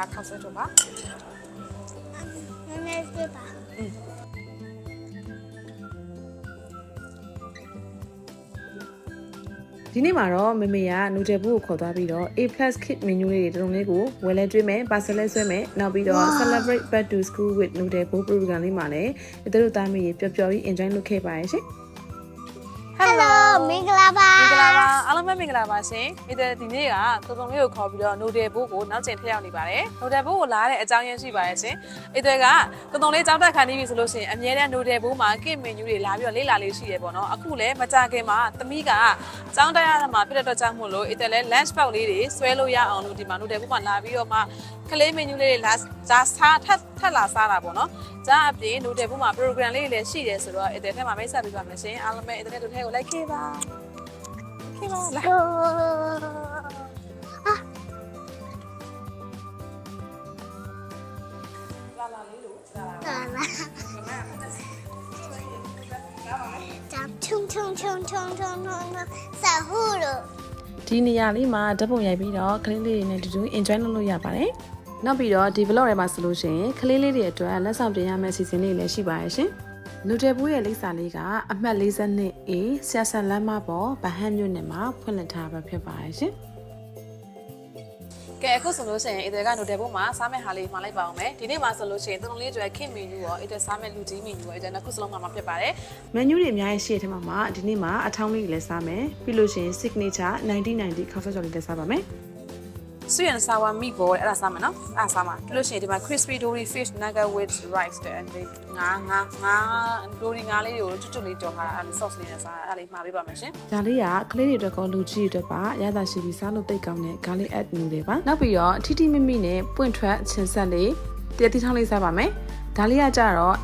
ဒါခောက်ဆွဲကြောပါနည်းနည်းပြပါဒီနေ့မှာတော့မေမေကနူတယ်ဘူးကိုခေါ်သွားပြီးတော့ A+ kit menu လေးတွေတလုံးလေးကိုဝယ်လဲကျွေးမယ်ပါဆယ်လဲဆွဲမယ်နောက်ပြီးတော့ celebrate back to school with noodle bowl program လေးမှာလည်းသူတို့သားမေပျော်ပျော်ပြီး enjoy လုပ်ခဲ့ပါရဲ့ရှင် ဟယ်လိုမင်္ဂလာပါမင်္ဂလာပါအားလုံးပဲမင်္ဂလာပါရှင်ဒီတဲ့ဒီနေ့ကတုံတုံလေးကိုခေါ်ပြီးတော့ noodle ဘိုးကိုနောက်ကျင်ထည့်ရောက်နေပါတယ် noodle ဘိုးကိုလာတဲ့အကြောင်းရင်းရှိပါတယ်ရှင်ဒီတဲ့ကတုံတုံလေးကြောက်တက်ခံနေပြီဆိုလို့ရှိရင်အများတဲ့ noodle ဘိုးမှာ kit menu တွေလာပြီးတော့လေ့လာလေးရှိရပေါ့နော်အခုလည်းမကြခင်မှာသမီးကကြောင်းတက်ရမှာဖြစ်တဲ့အတွက်ကြောင့်မို့လို့ဒီတဲ့လည်း lunch box လေးတွေဆွဲလို့ရအောင်လို့ဒီမှာ noodle ဘိုးမှာလာပြီးတော့မှ ကလေး menu လေးတွေလာဇာစားထက်ထက်လာစားတာပေါ့နော်။ဇာအပြင် noodle ဘိုးမှာ program လေးတွေလည်းရှိတယ်ဆိုတော့ဒီတဲ့ထဲမှာမိတ်ဆက်ပေးပါမယ်ရှင်အားလုံးပဲဒီတဲ့တို့ထဲကိုလိုက်ခဲ့ပါခဲ့ပါလားဟိုလာလာလေးလို့လာလာလာလာဂျမ်ချုံချုံချုံချုံချုံချုံဆာဟူလိုဒီနေရာလေးမှာဓာတ်ပုံရိုက်ပြီးတော့ကလေးလေးတွေနဲ့တူတူ enjoy လုပ်လို့ရပါတယ် နောက်ပြီးတော့ဒီ vlog ထဲမှာဆိုလို့ရှိရင်ကလေးလေးတွေအတွက်လက်ဆောင်တင်ရမယ့်အစီအစဉ်လေးလည်းရှိပါရဲ့ရှင်နူတယ်ဘူးရဲ့လိပ်စာလေးကအမှတ်42 A ဆရာဆန်လမ်းမပေါ်ဗဟန်းမြို့နယ်မှာဖွင့်လှစ်ထားပါဖြစ်ပါရဲ့ရှင်ကဲအခုဆိုလို့ရှိရင်အီတယ်ကနိုတယ်ဘုတ်မှာစားမဲ့ဟာလေးမှာလိုက်ပါအောင်မယ်ဒီနေ့မှာဆိုလို့ရှိရင်သုံးလေးကျွဲခင်မီနူရောအီတယ်စားမဲ့လူကြီးမီနူရောအီတယ်နှစ်ခုစလုံးမှာမှာဖြစ်ပါတယ်မန်နူတွေအများကြီးရှိတဲ့ထဲမှာမှဒီနေ့မှာအထောင်းလေးတွေလည်းစားမယ်ပြီးလို့ရှိရင် signature 1990 coffee shop လေးလည်းစားပါမယ် ဆွေရန်ဆာဝါမီဘောအဲ့ဒါစားမယ်နော်အဲ့ဒါစားမှာပြီးလို့ရှိရင်ဒီမှာ crispy dory fish nugget with rice တဲ့အဲ့ဒီငါငါငါ dory ငါလေးတွေကိုကျွတ်ကျွတ်လေးကြော်ထားတာအဲ့ဒီ sauce လေးနဲ့စားအဲ့ဒါလေးမှာပေးပါမယ်ရှင်ဒါလေးကကလေးတွေအတွက်ကောလူကြီးတွေအတွက်ပါရတာရှိပြီးစားလို့တိတ်ကောင်းတဲ့ garlic add noodle ပါနောက်ပြီးတော့ထိထိမိမိနဲ့ပွင့်ထွက်ချင်ဆက်လေးတရက်တိထောင်းလေးစားပါမယ်ဒါလေးကကြတော့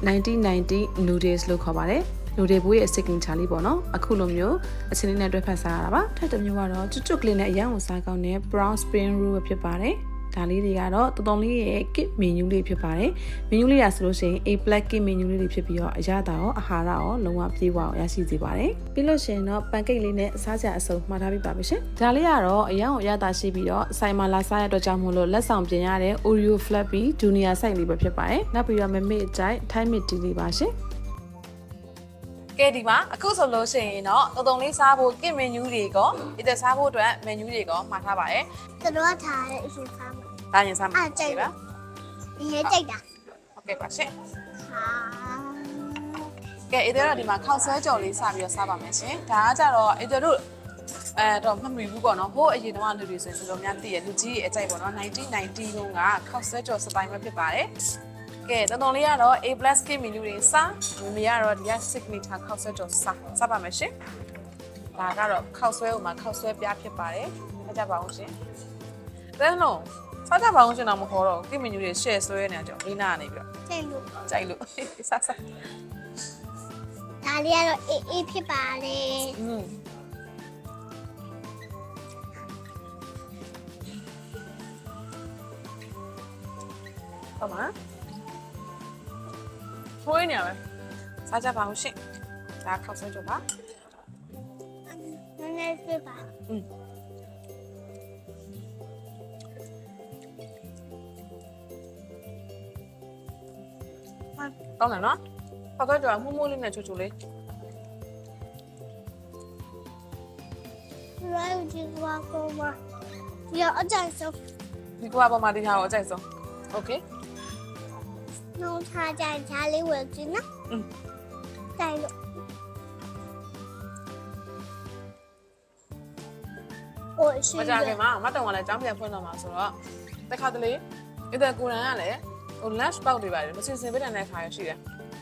1990 noodles လို့ခေါ်ပါတယ် noodle ဘိုးရဲ့ signature လေးပေါ့နော်အခုလိုမျိုးအချင်းလေးနဲ့တွဲဖက်စားရတာပါထပ်တစ်မျိုးကတော့ကျွတ်ကျွတ်ကလေးနဲ့အရန်ကိုစားကောင်းတဲ့ brown spring roll ပဲဖြစ်ပါတယ်ဒါလေးတွေကတော့တော်တော်လေးရဲ့ kit menu လေးဖြစ်ပါတယ် menu လေးရဆိုလို့ရှိရင် A black kit menu လေးတွေဖြစ်ပြီးတော့အရသာရောအာဟာရရောလုံးဝပြေဝအောင်ရရှိစေပါတယ်ပြီးလို့ရှိရင်တော့ pancake လေးနဲ့စားကြအစုံမှားထားပြီးပါပြီရှင်ဒါလေးကတော့အရန်ကိုအရသာရှိပြီးတော့ဆိုင်မှာလာစားရတဲ့အတွက်ကြောင့်မို့လို့လက်ဆောင်ပြင်ရတဲ့ Oreo Flappy Junior Size လေးပဲဖြစ်ပါတယ်နောက်ပြီးတော့မမေ့အကြိုက် Thai Mid Tea လေးပါရှင် ကဲဒီမှာအခုဆိုလို့ရှိရင်တော့တော်တော်လေးစားဖို့ကင့်မနူးတွေကိုအစ်သက်စားဖို့အတွက်မနူးတွေကိုမှာထားပါတယ်ကျွန်တော်ကထားတဲ့အရင်စားမှာဒါရင်စားမှာအဲ့ကြိုက်ပါဒီရေကြိုက်တာဟုတ်ကဲ့ပါရှင်ဟာကဲအေဒီတော့ဒီမှာခောက်ဆွဲကြော်လေးစပြီးတော့စားပါမယ်ရှင်ဒါကကြတော့အေဒီတို့အဲတော့မမှီဘူးပေါ့နော်ဟိုးအရင်တော့လူတွေဆိုရင်တော်တော်များသိရလူကြီးအကြိုက်ပေါ့နော်1990လုံးကခောက်ဆွဲကြော်စပိုင်ပဲဖြစ်ပါတယ် ကဲတော်တော်လေးကတော့ A+ Skin menu တွေစားမမီကတော့ဒီက signature ခောက်ဆွဲကြော်စားစားပါမယ်ရှင်ဒါကတော့ခောက်ဆွဲဥမှာခောက်ဆွဲပြားဖြစ်ပါတယ်အားကြပါအောင်ရှင်တဲ့နော်စားကြပါအောင်ရှင်တော့မခေါ်တော့ Skin menu တွေ share ဆွဲနေကြတော့ဘေးနာကနေပြီးတော့ကြိုက်လို့ကြိုက်လို့စားစားဒါလေးကတော့အေးအေးဖြစ်ပါလေอืมဟုတ်ပါ ဖွေးနေရပဲစားကြပါအောင်ရှင်ဒါခောက်ဆွဲကြပါနည်းနည်းပြပါอืมကောင်းတယ်နော်။ဟောက်ကတော့မှုမှုလေးနဲ့ချိုချိုလေး။ရိုင်းဒီကွာကောမ။ရအကြိုက်ဆုံး။ဒီကွာပေါ်မှာဒီဟာကိုအကြိုက်ဆုံး။ Okay. อเค နှုံးထားကြချားလေးဝယ်ကြည့်နော် อืม ကြိုက်လို့โอ้ရှိ မကြခင်မှာမတ်တောင်ကလည်းចောင်းပြန်ဖွင့်တော့မှာဆိုတော့တခါတလေအဲ့ဒါကိုရန်ကလည်းဟို lunch box တွေပါတယ်မစင်စင်ပြတဲ့အခါရရှိတယ်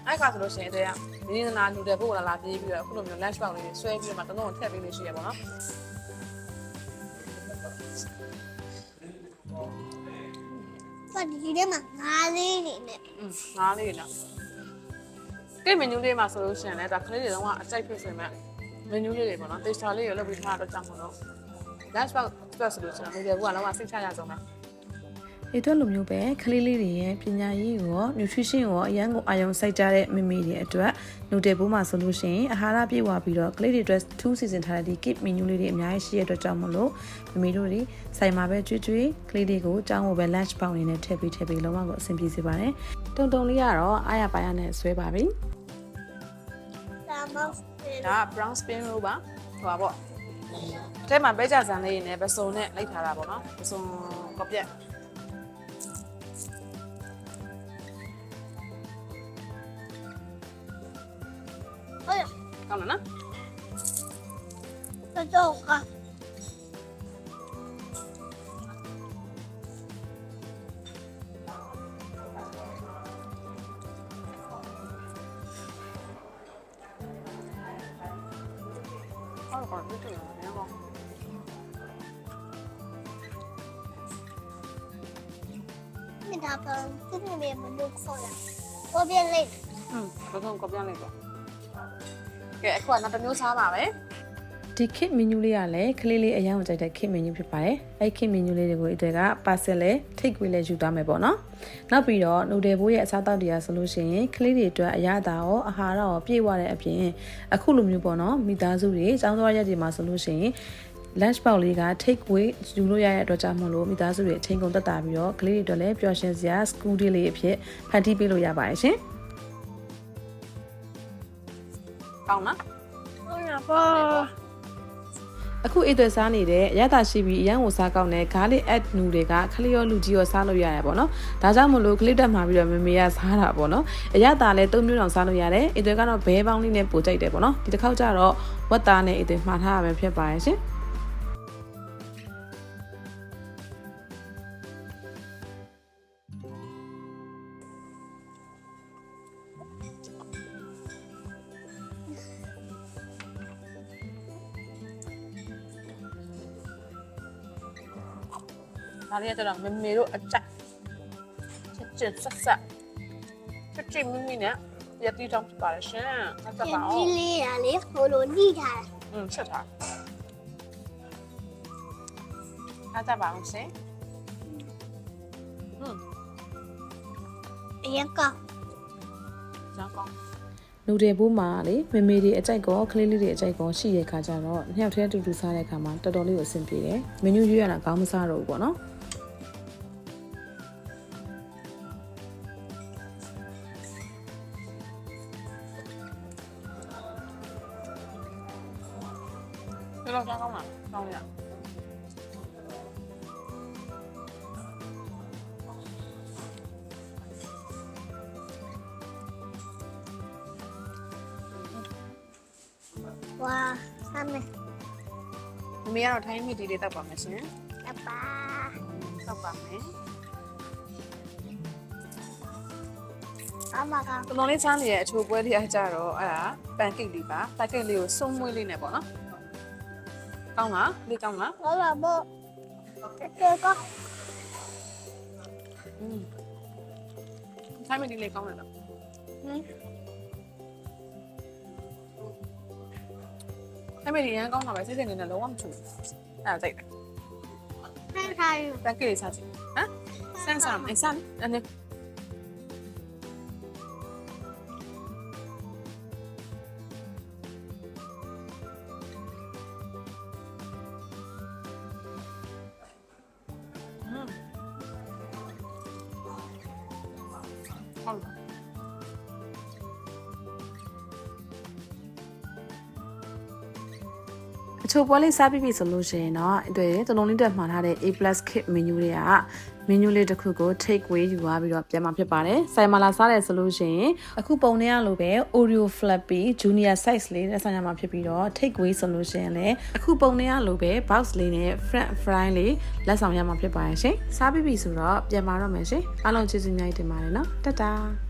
အဲ့ခါဆိုလို့ရှိရင်တဲ့ကဒီနေ့နာလူတယ်ပို့လာလာပြေးပြီးတော့အခုလိုမျိုး lunch box လေးဆွဲပြီးတော့မှတလုံးထည့်ပေးလို့ရှိရပါတော့ ဘာဒီထဲမှာငါးလေးနေနဲ့อืมငါးလေးတော့ကဲမနူးလေးမှာဆိုလို့ရှိရင်လည်းဒါခလေးတွေတော့အကြိုက်ဖြစ်စင်မဲ့မနူးလေးတွေပေါ့နော် texture လေးကိုလုပ်ပြီးထားတော့ကြောင်းမလို့ lunch box အတွက်ဆိုလို့ရှိရင်လူတယ်ပို့ကလောကစိတ်ချရဆုံးပဲဒီ အတွက်လိုမျိုးပဲကလေးလေးတွေရဲ့ပညာရေးရော nutrition ရောအရန်ကိုအာရုံစိုက်ကြတဲ့မိမိတွေအတွက် noodle ဘိုးမှာဆိုလို့ရှိရင်အာဟာရပြည့်ဝပြီးတော့ကလေးတွေအတွက်ထူးစီစဉ်ထားတဲ့ဒီ kit menu လေးတွေအများကြီးရှိတဲ့အတွက်ကြောင့်မလို့မိမိတို့တွေဆိုင်မှာပဲကြွေးကြွေးကလေးတွေကိုအကြောင်းကိုပဲ lunch box အနေနဲ့ထည့်ပြီးထည့်ပြီးလုံးဝကိုအဆင်ပြေစေပါတယ်တုံတုံလေးကတော့အားရပါရနဲ့ဆွဲပါပြီဒါမှမဟုတ်ဒါက brown spin roll ပါဟိုပါပေါ့အဲမှာပဲကြဆန်လေးနဲ့ပစုံနဲ့လိုက်ထားတာပေါ့နော်ပစုံကောပြက် ဟုတ်ရကောင်းလားနော်တော့ကဟုတ်ကောဒီတူနော်ကောမြင်တာကသူ့နေမလို့ခေါ်ရဘောပြလေးอืมပစုံကောပြက်လို က်ပေါ့ကဲအခုကနောက်တစ်မျိုးစားပါပဲဒီ kit menu လေးကလည်းကလေးလေးအရန်ကိုကြိုက်တဲ့ kit menu ဖြစ်ပါတယ်။အဲ့ kit menu လေးတွေကိုအတွက်က parcel လဲ take away လဲယူသွားမယ်ပေါ့နော်။နောက်ပြီးတော့ noodle ဘိုးရဲ့အစားအသောက်တွေကဆိုလို့ရှိရင်ကလေးတွေအတွက်အရသာရောအာဟာရရောပြည့်ဝတဲ့အပြင်အခုလိုမျိုးပေါ့နော်မိသားစုတွေចောင်းသွားရက်တွေမှာဆိုလို့ရှိရင် lunch box လေးက take away ယူလို့ရတဲ့အတွက်ကြောင့်မို့လို့မိသားစုတွေအချိန်ကုန်တက်တာပြီးတော့ကလေးတွေအတွက်လည်းပျော်ရွှင်စရာ school day လေးအဖြစ်ဖန်တီးပေးလို့ရပါတယ်ရှင်။ ကောင်းနော်ဟုတ်ရပါအခုအိတ်သွဲစားနေတဲ့အရသာရှိပြီးအရန်ကိုစားကောင်းတဲ့ garlic add နူတွေကခလျောလူကြီးရောစားလို့ရတယ်ပေါ့နော်။ဒါကြောင့်မလို့ကလစ်တက်မှာပြီးတော့မမေကစားတာပေါ့နော်။အရသာလည်း၃မျိုးတောင်စားလို့ရတယ်။အိတ်သွဲကတော့ဘဲပေါင်းလေးနဲ့ပိုကြိုက်တယ်ပေါ့နော်။ဒီတစ်ခေါက်ကျတော့ဝက်သားနဲ့အိတ်သွဲမှားထားရပဲဖြစ်ပါရဲ့ရှင်။ ဒါလေးကကျတော့မမေတို့အကြိုက်ချစ်ချစ်ဆက်ဆက်ချစ်ချစ်မိမိနဲ့ရတီတောင်းပါရရှင်ဆက်ဆက်ပါအော ဒီ င် လေးရလေဟိုလိုနှိထားတာ อืมချက်ထားအားကြပါအောင်ရှင်อืม အရင်ကောင်း ဇာကောင်း နူတယ်ဘိုးမှာလေမေမေတွေအကြိုက်ကောကလေးလေးတွေအကြိုက်ကောရှိတဲ့ခါကျတော့နှစ်ယောက်တည်းအတူတူစားတဲ့ခါမှာတော်တော်လေးကိုအဆင်ပြေတယ်။မနူးရွေးရတာကောင်းမစားတော့ဘူးပေါ့နော်။ လိုကောင်းကောင်းလားကောင်းရဝါဆမ်းမယ်မမေကတော့ထိုင်းမီဒီလေးတောက်ပါမယ်ရှင်အပါတောက်ပါမယ်အမကတော်တော်လေးစားနေတဲ့အချိုးပွဲလေးအကြတော့အဲ့ဒါပန်ကိတ်လေးပါပန်ကိတ်လေးကိုစုံမွေးလေးနဲ့ပေါ့နော် ကောင်းလားလေးကောင်းလားဘာလာဘောတဲ့ကောอืมထိုင်းမီဒီလေးကောင်းတယ်တော့ဟင်ထိုင်းမီဒီရန်ကောင်းတာပဲစိတ်စိတ်နေနဲ့လုံးဝမချူဘူးအဲ့ဒါကြိုက်တယ်ဆ န်းထား အေးဆန်းအနေဟုတ် အချိုပွဲလေးစားပြီးပြီဆိုလို့ရှိရင်တော့အဲ့ဒါတုံလုံးလေးတက်မှာထားတဲ့ A+ kit menu တွေက menu လေးတစ်ခုကို take away ယူသွားပြီးတော့ပြန်มาဖြစ်ပါတယ်။ဆိုင်မှာလာစားတယ်ဆိုလို့ရှိရင်အခုပုံနေရလို့ပဲ Oreo Flappy Junior size လေးနဲ့ဆိုင်ရမှာဖြစ်ပြီးတော့ take away ဆိုလို့ရှိရင်လည်းအခုပုံနေရလို့ပဲ box လေးနဲ့ French fry လေးလက်ဆောင်ရမှာဖြစ်ပါရဲ့ရှင်။စားပြီးပြီဆိုတော့ပြန်มาတော့မယ်ရှင်။အားလုံးကျေးဇူးအများကြီးတင်ပါတယ်နော်။တတ်တာ။